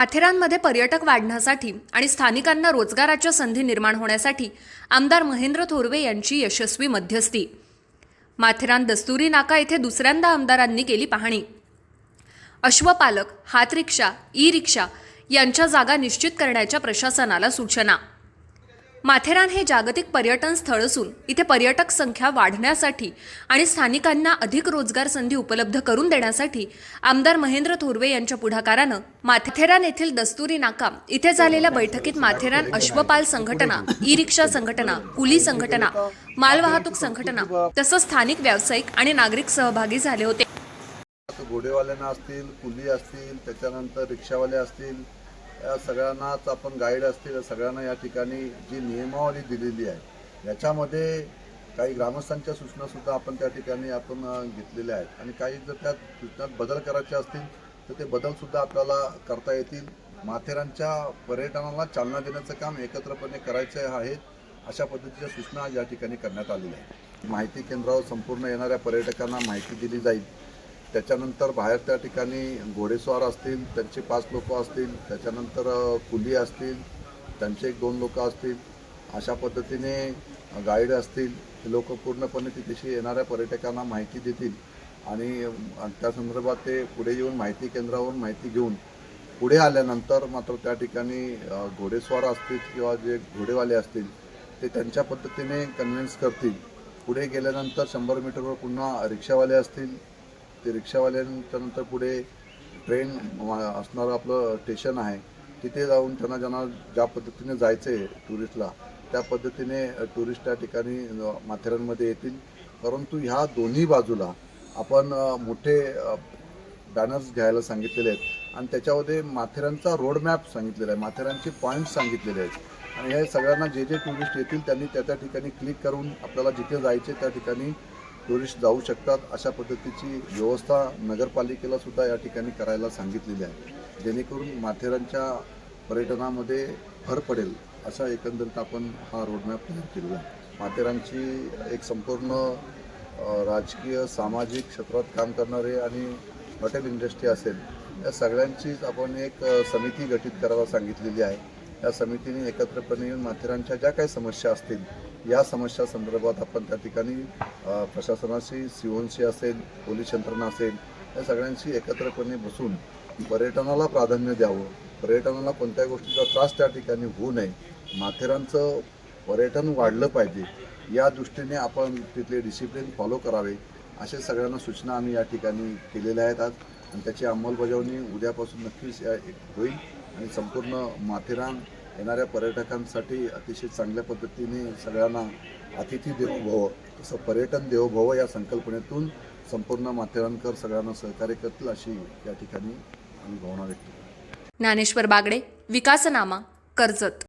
माथेरानमध्ये पर्यटक वाढण्यासाठी आणि स्थानिकांना रोजगाराच्या संधी निर्माण होण्यासाठी आमदार महेंद्र थोरवे यांची यशस्वी मध्यस्थी. माथेरान दस्तुरी नाका येथे दुसऱ्यांदा आमदारांनी केली पाहणी. अश्वपालक हातरिक्षा ई रिक्षा यांच्या जागा निश्चित करण्याच्या प्रशासनाला सूचना. माथेरान हे जागतिक पर्यटन स्थळ असून इथे पर्यटक संख्या वाढण्यासाठी आणि स्थानिकांना अधिक रोजगार संधी उपलब्ध करून देण्यासाठी आमदार महेंद्र थोरवे यांच्या पुढाकारानं माथेरान येथील दस्तुरी नाका इथे झालेल्या बैठकीत माथेरान अश्वपाल संघटना ई रिक्षा संघटना कुली संघटना मालवाहतूक संघटना तसंच स्थानिक व्यावसायिक आणि नागरिक सहभागी झाले होते. घोडेवाल्यांना असतील कुली असतील त्याच्यानंतर रिक्षावाले असतील या सगळ्यांनाच आपण गाईड असतील सगळ्यांना या ठिकाणी जी नियमावली दिलेली आहे याच्यामध्ये काही ग्रामस्थांच्या सूचनासुद्धा आपण त्या ठिकाणी आपण घेतलेल्या आहेत. आणि काही जर त्या सूचनात बदल करायचे असतील तर ते बदलसुद्धा आपल्याला करता येतील. माथेरानच्या पर्यटनाला चालना देण्याचं काम एकत्रपणे करायचं आहे अशा पद्धतीच्या सूचना या ठिकाणी करण्यात आलेल्या आहेत. माहिती केंद्रावर संपूर्ण येणाऱ्या पर्यटकांना माहिती दिली जाईल. त्याच्यानंतर बाहेर त्या ठिकाणी घोडेस्वार असतील त्यांचे पाच लोक असतील त्याच्यानंतर कुली असतील त्यांचे एक दोन लोक असतील अशा पद्धतीने गाईड असतील हे लोक पूर्णपणे तिथेशी येणाऱ्या पर्यटकांना माहिती देतील. आणि त्या संदर्भात ते पुढे येऊन माहिती केंद्रावरून माहिती घेऊन पुढे आल्यानंतर मात्र त्या ठिकाणी घोडेस्वार असतील किंवा जे घोडेवाले असतील ते त्यांच्या पद्धतीने कन्व्हिन्स करतील. पुढे गेल्यानंतर शंभर मीटरवर पुन्हा रिक्षावाले असतील ते रिक्षावाल्यांच्या नंतर पुढे ट्रेन असणारं आपलं स्टेशन आहे तिथे जाऊन त्यांना ज्यांना ज्या पद्धतीने जायचं आहे टुरिस्टला त्या पद्धतीने टुरिस्ट त्या ठिकाणी माथेरानमध्ये येतील. परंतु ह्या दोन्ही बाजूला आपण मोठे बॅनर्स घ्यायला सांगितलेले आहेत. आणि त्याच्यामध्ये माथेरानचा रोडमॅप सांगितलेला आहे माथेरानचे पॉईंट्स सांगितलेले आहेत. आणि हे सगळ्यांना जे जे टुरिस्ट येतील त्यांनी त्या त्या ठिकाणी क्लिक करून आपल्याला जिथे जायचे त्या ठिकाणी टुरिस्ट जाऊ शकतात अशा पद्धतीची व्यवस्था नगरपालिकेला सुद्धा या ठिकाणी करायला सांगितलेली आहे. जेणेकरून माथेरानच्या पर्यटनामध्ये भर पडेल अशा एकंदरीत आपण हा रोडमॅप तयार केलेला आहे. माथेरानची एक संपूर्ण राजकीय सामाजिक क्षेत्रात काम करणारे आणि हॉटेल इंडस्ट्री असेल या सगळ्यांचीच आपण एक समिती गठीत करायला सांगितलेली आहे. या समितीने एकत्रपणे येऊन माथेरानच्या ज्या काही समस्या असतील या समस्या संदर्भात आपण त्या ठिकाणी प्रशासनाशी सीओनशी असेल पोलीस यंत्रणा असेल या सगळ्यांशी एकत्रपणे बसून पर्यटनाला प्राधान्य द्यावं. पर्यटनाला कोणत्याही गोष्टीचा त्रास त्या ठिकाणी होऊ नये माथेरानचं पर्यटन वाढलं पाहिजे या दृष्टीने आपण तिथले डिसिप्लिन फॉलो करावे असे सगळ्यांना सूचना आम्ही या ठिकाणी केलेल्या आहेत आज. आणि त्याची अंमलबजावणी उद्यापासून नक्कीच या होईल. आणि संपूर्ण माथेरान येणाऱ्या पर्यटकांसाठी अतिशय चांगल्या पद्धतीने सगळ्यांना अतिथी देवो भव तसं पर्यटन देवो भव या संकल्पनेतून संपूर्ण माथेरानकर सगळ्यांना सहकार्य करतील अशी या ठिकाणी आम्ही भावना व्यक्त ज्ञानेश्वर बागडे विकासनामा कर्जत.